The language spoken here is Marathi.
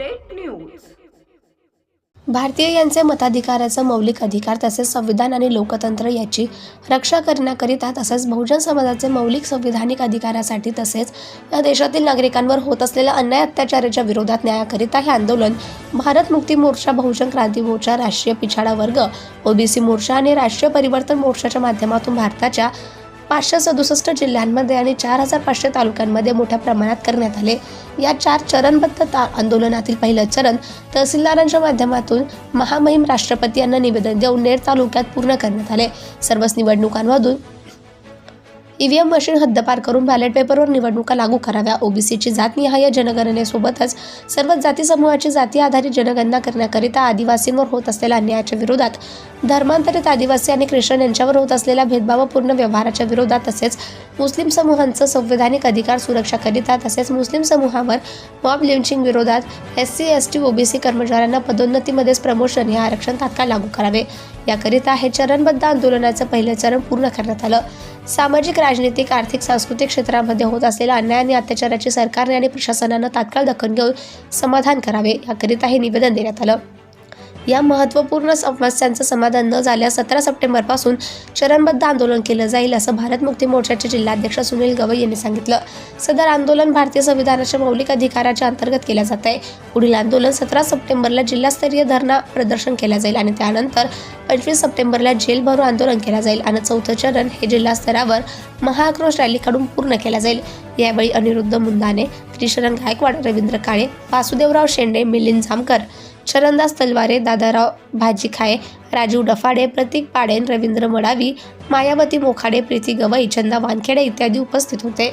Update news. भारतीय यांचे मताधिकाराचा मौलिक अधिकार तसेच संविधान आणि लोकतंत्र याची रक्षा करण्याकरिता तसेच बहुजन समाजाचे मौलिक संविधानिक अधिकारासाठी तसेच या देशातील नागरिकांवर होत असलेल्या अन्याय अत्याचाराच्या विरोधात न्यायाकरिता हे आंदोलन भारत मुक्ती मोर्चा बहुजन क्रांती मोर्चा राष्ट्रीय पिछाडा वर्ग ओबीसी मोर्चा आणि राष्ट्रीय परिवर्तन मोर्चाच्या माध्यमातून भारताच्या पाचशे सदुसष्ट जिल्ह्यांमध्ये आणि चार हजार पाचशे तालुक्यांमध्ये मोठ्या प्रमाणात करण्यात आले. या चार चरणबद्ध ता आंदोलनातील पहिलं चरण तहसीलदारांच्या माध्यमातून महामहिम राष्ट्रपती यांना निवेदन देऊन नेर तालुक्यात पूर्ण करण्यात आले. सर्वच निवडणुकांमधून ईव्हीएम मशीन हद्दपार करून बॅलेट पेपरवर निवडणुका लागू कराव्या. ओबीसीची जातनिहाय जनगणनेसोबतच सर्व जाती समूहाची जाती आधारित जनगणना करण्याकरिता आदिवासींवर होत असलेल्या अन्यायाच्या विरोधात धर्मांतरित आदिवासी आणि ख्रिश्चन यांच्यावर होत असलेल्या भेदभावपूर्ण व्यवहाराच्या विरोधात तसेच मुस्लिम समूहांचं संवैधानिक अधिकार सुरक्षाकरिता तसेच मुस्लिम समूहावर मॉब लिंचिंग विरोधात S C S T OBC कर्मचाऱ्यांना पदोन्नतीमध्येच प्रमोशन हे आरक्षण तात्काळ लागू करावे. याकरिता हे चरणबद्ध आंदोलनाचं पहिलं चरण पूर्ण करण्यात आलं. सामाजिक राजनीतिक आर्थिक सांस्कृतिक क्षेत्रामध्ये होत असलेल्या अन्याय आणि अत्याचाराची सरकारने आणि प्रशासनानं तात्काळ दखल घेऊन समाधान करावे याकरिता हे निवेदन देण्यात आलं. या महत्त्वपूर्ण समस्यांचं समाधान न झाल्यास सतरा सप्टेंबरपासून चरणबद्ध आंदोलन केलं जाईल असं भारत मुक्ती मोर्चाचे जिल्हाध्यक्ष सुनील गवई यांनी सांगितलं. सदर आंदोलन भारतीय संविधानाच्या मौलिक अधिकाराच्या अंतर्गत केलं जात आहे. पुढील आंदोलन सतरा सप्टेंबरला जिल्हास्तरीय धरणा प्रदर्शन केलं जाईल आणि त्यानंतर पंचवीस सप्टेंबरला जेल भरो आंदोलन केलं जाईल आणि चौथं चरण हे जिल्हा स्तरावर महाआक्रोश रॅली काढून पूर्ण केलं जाईल. यावेळी अनिरुद्ध मुंदाने त्रिशरण गायकवाड रवींद्र काळे वासुदेवराव शेंडे मिलिंद जामकर चरणदास तलवारे दादाराव भाजीखाय राजीव डफाडे प्रतीक पाडेन रवींद्र मडावी मायावती मोखाडे प्रीती गवई चंदा वानखेडे इत्यादी उपस्थित होते.